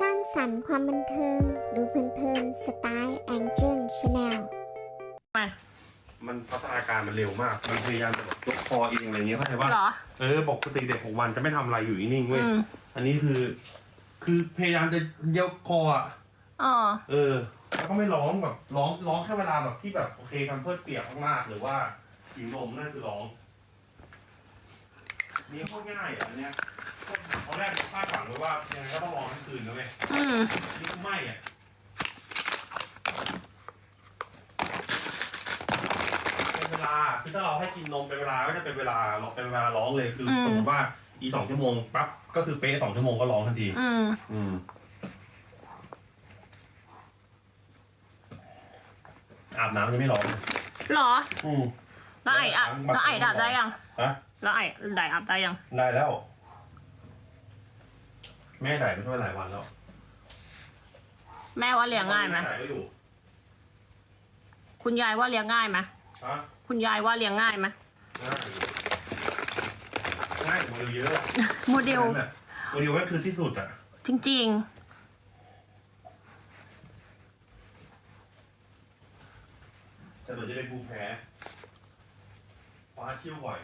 สร้างสรรค์ความบันเทิง ดูเพลินๆสไตล์แองเจิลชาแนลมามันพัฒนาการมันเร็วมาก มันพยายามจะแบบยกคอเองอะไรเงี้ยเข้าใจป่ะเหรอ เออปกติเด็กหกวันจะไม่ทำอะไรอยู่นิ่งๆเว้ย อืม อันนี้คือ คือพยายามจะยกคออะ อ๋อ เออ แล้วก็ไม่ร้องแบบร้องร้องแค่เวลาแบบที่แบบโอเคทำเพื่อเปียกมากๆหรือว่าหิวนมนั่นคือร้อง นี่โคตรง่ายอะอันเนี้ยตอนแรกคาดหวังไว้ว่ายังไงก็ต้องร้องทั้งคืนนะเว้ยอืมนี่ก็ไม่อะเป็นเวลาคือถ้าเราให้กินนมเป็นเวลาก็จะเป็นเวลาเราเป็นเวลาร้องเลยคือสมมติว่าอีสองชั่วโมงปั๊บก็คือเป๊ะสองชั่วโมงก็ร้องทันทีอืมอืมอาบน้ำยังไม่ร้องเลยเหรอ อืมแล้วไอ้อะแล้วไอ้ดับได้ยังฮะ แล้วไอ้ไดอับได้ยัง ได้แล้ว แม่ถ่ายไปเท่าหลายวันแล้วแม่ว่าเลี้ยงง่ายไหมถ่ายก็อยู่คุณยายว่าเลี้ยงง่ายไหมฮะคุณยายว่าเลี้ยงง่ายไหมง่ายอยู่ง่ายกว่าโมเดลเยอะอะโมเดล นั่นน่ะโมเดลแม่งคือที่สุดอะจริงแต่หนูจะเป็นภูมิแพ้ฟ้าเที่ยวบ่อย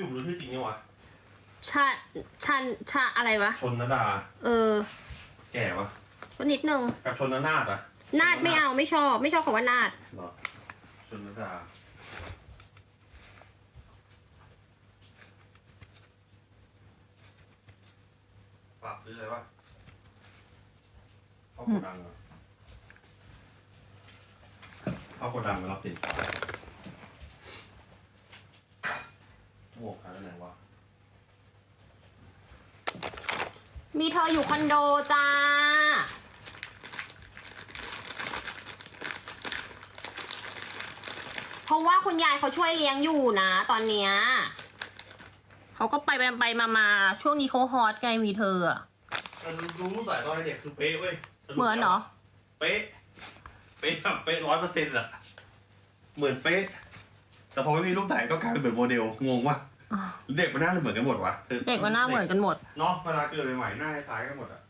พี่ผมรู้ชื่อจริงยังวะๆชาชาชาอะไรวะ ชนนดา เออ แก่วะก็นิดนึง กับชนนาดอะนาดไม่เอาไม่ชอบ ไม่ชอบคำว่านาดเหรอชนนดาฝากซื้ออะไรวะข้าวโกดังเหรอข้าวโกดังมารับสินค้า หมวกขายที่ไหนวะมีเธออยู่คอนโดจ้า เพราะว่าคุณยายเขาช่วยเลี้ยงอยู่นะ ตอนเนี้ยเขาก็ไปไปไปมามาช่วงนี้เขาฮอตไงมีเธออะแต่รู้รู้สายตอนเด็กคือเป๊ะเว้ยเหมือนเหรอ เป๊ะ เป๊ะแบบเป๊ะร้อยเปอร์เซ็นต์อะเหมือนเป๊ะ แต่พอไม่มีรูปถ่ายก็กลายเป็นเหมือนโมเดล งงว่ะ เด็กมันหน้าเหมือนกันหมดวะเด็กมันหน้าเหมือนกันหมด เนาะเวลาเกิดใหม่ๆหน้าคล้ายกันหมดอะ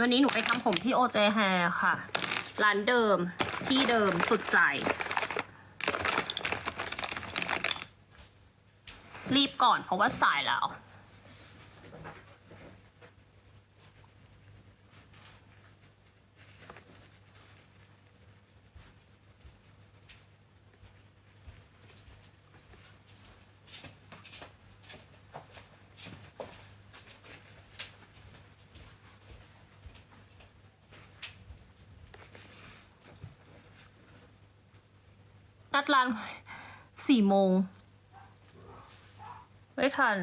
วันนี้หนูไปทำผมที่โอเจแฮค่ะ ร้านเดิมที่เดิมสุดใจ รีบก่อนเพราะว่าสายแล้ว นัดร้านสี่โมง ไม่ทัน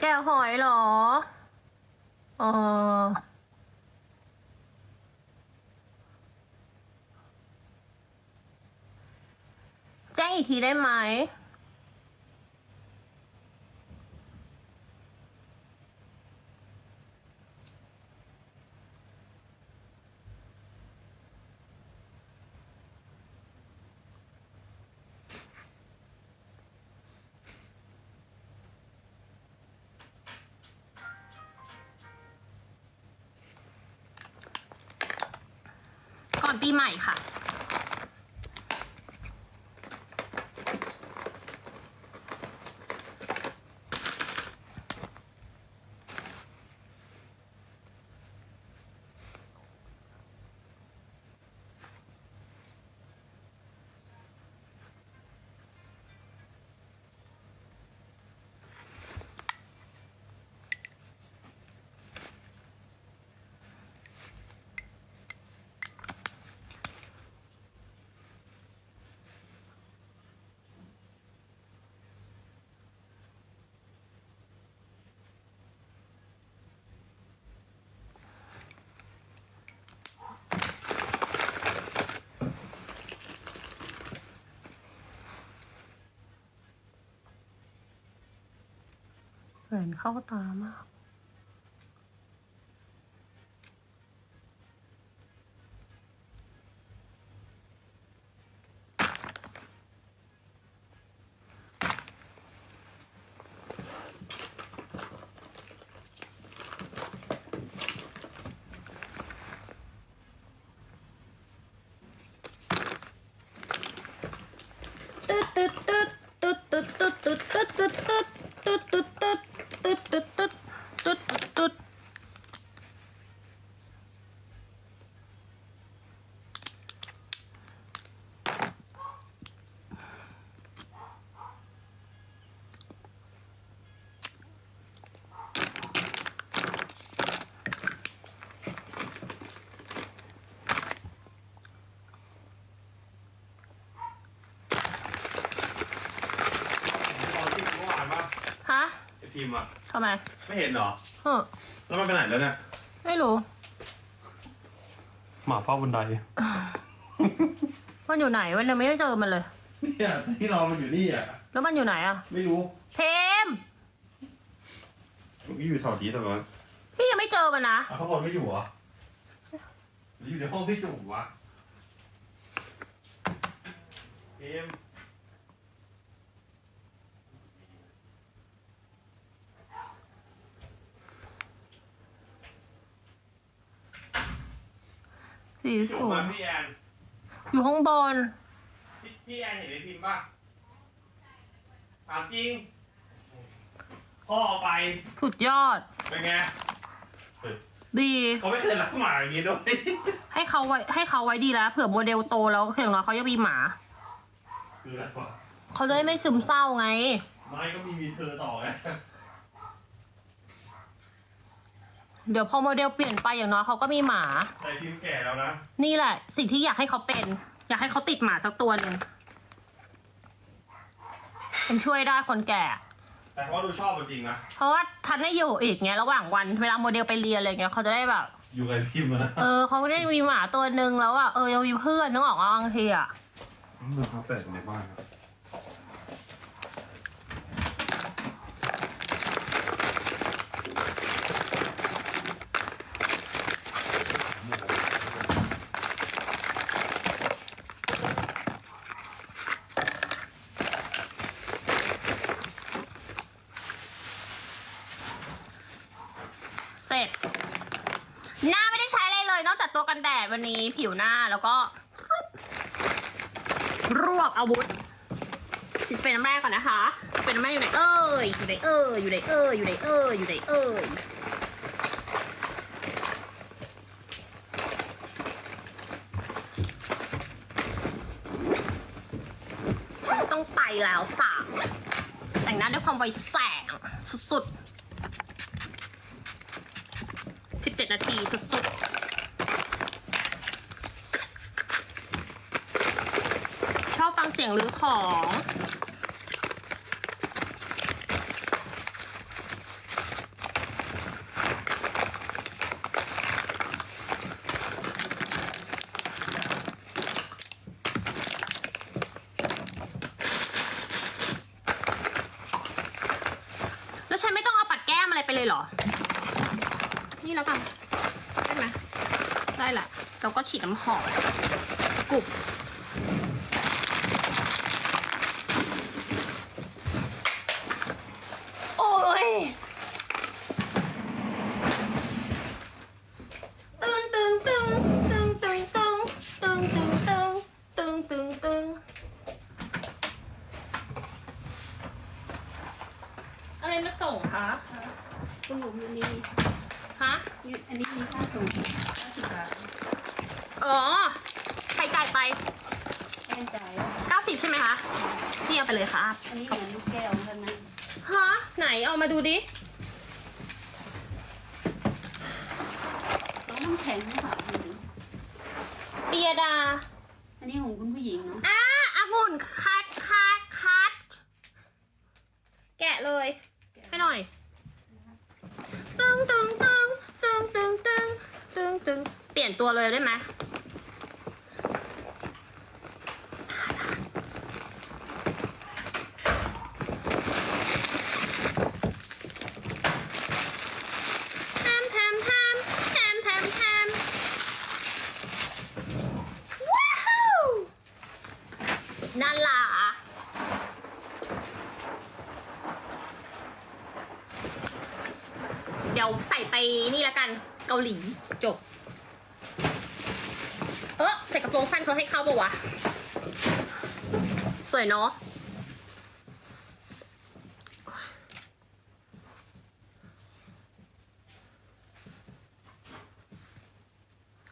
แกะหอยเหรอเออแจ้งอีกทีได้ไหม ปีใหม่ค่ะ หวนเข้าตามาก ตึ๊ดตึ๊ดตึ๊ดตึ๊ดตึ๊ดตึ๊ดตึ๊ดตึ๊ดตึ๊ด พิมพ์อะทำไมไม่เห็นเหรอ เฮ้อแล้วมันไปไหนแล้วเนี่ย ไม่รู้ หมาเฝ้าบันได มันอยู่ไหนวันนี้ไม่ได้เจอมันเลย เนี่ยที่เรามันอยู่นี่อะ แล้วมันอยู่ไหนอะไม่รู้เพมมันอยู่แถวนี้แต่ว่าพี่ยังไม่เจอมันนะ อะข้างบนไม่อยู่เหรอหรืออยู่ในห้องพี่จุ๋มวะเอ็มสีพี่ สจุ๋มวมายพี่แอนอยู่ข้างบน พี่พี่แอนเห็นไอพิมพ์ป่ะถามจริง พ่อเอาไป สุดยอด เป็นไง ดี เขาไม่เคยรักหมาอย่างนี้ด้วย ให้เขาไว้ให้เขาไว้ดีแล้วเผื่อโมเดลโตแล้วอย่างน้อยเขาจะมีหมา คืออะไรวะเขาจะได้ไม่ซึมเศร้าไง ไม่ก็มีมีเธอต่อไง เดี๋ยวพอโมเดลเปลี่ยนไปอย่างน้อยเขาก็มีหมา แต่พิมพ์แก่แล้วนะ นี่แหละ สิ่งที่อยากให้เขาเป็น อยากให้เขาติดหมาสักตัวหนึ่งมันช่วยได้คนแก่ แต่เขาดูชอบมันจริงนะ เพราะว่าทันได้อยู่อีกเงี้ยระหว่างวันเวลาโมเดลไปเรียนอะไรเงี้ยเขาจะได้แบบ อยู่กับพิมพ์อะนะเออเขาได้มีหมาตัวหนึ่งแล้วอะเออยังมีเพื่อนนึกออกว่าบางทีอะ มันเขาแต่ในบ้านครับ จ หน้าไม่ได้ใช้อะไรเลย นอกจากตัวกันแดดวันนี้ผิวหน้าแล้วก็รวบอาวุธชิสเป็นน้ำแรกก่อนนะคะ เป็นน้ำแรกอยู่ไหนเอ่ยอยู่ไหนเอ่ยอยู่ไหนเอ่ยอยู่ไหนเอ่ยอยู่ไหนเอ่ยต้องไปแล้วสาวแต่งหน้าด้วยความไวแสงสุดๆ 17 นาทีสุดๆ ชอบฟังเสียงหรือของ แล้วฉันไม่ต้องเอาปัดแก้มอะไรไปเลยเหรอ นี่แล้วกัน ได้ไหมได้แหละ เราก็ ฉีดน้ำหอมกลุ่มโอ้ยตึงตึงตึงตึงตึงตึงตึงตึงตึงตึงตึงตึงอะไรมาส่งคะคุณหนูอันนี้ฮะ อันนี้มีค่าส่งค่าสิบบาท อ๋อใครจ่ายไปแทนจ่าย90ใช่ไหมคะพี่เอาไปเลยค่ะอันนี้เหมือนลูกแก้วกันนะฮะไหนเอามาดูดิต้องน้ำแข็งค่ะคุณหนูเปียดา อันนี้ของคุณผู้หญิงเนาะอ่าองุ่นคัดคัดคัดแกะเลยให้หน่อยตึงตึงตึงตึงตึงตึงตึงตึงเปลี่ยนตัวเลยได้ไหม ดี๋ยวใส่ไปนี่ละกัน เกาหลีจบ เออใส่กระโปรงสั้นเขาให้เข้าปะวะ สวยเนาะ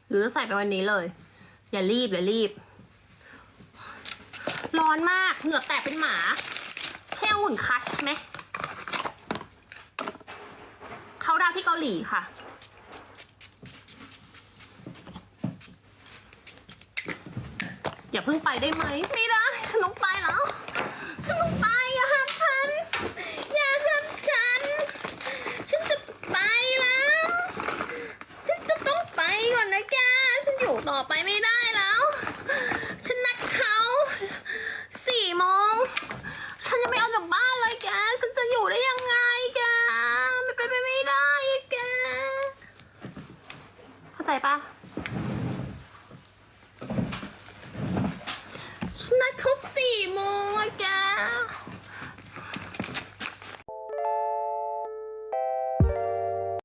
หรือจะใส่ไปวันนี้เลย อย่ารีบอย่ารีบ ร้อนมากเหงื่อแตกเป็นหมาใช่องุ่นคัชไหมเขาดาวที่เกาหลีค่ะ อย่าเพิ่งไปได้ไหมไม่ได้ ฉันต้องไปแล้ว ฉันต้องไป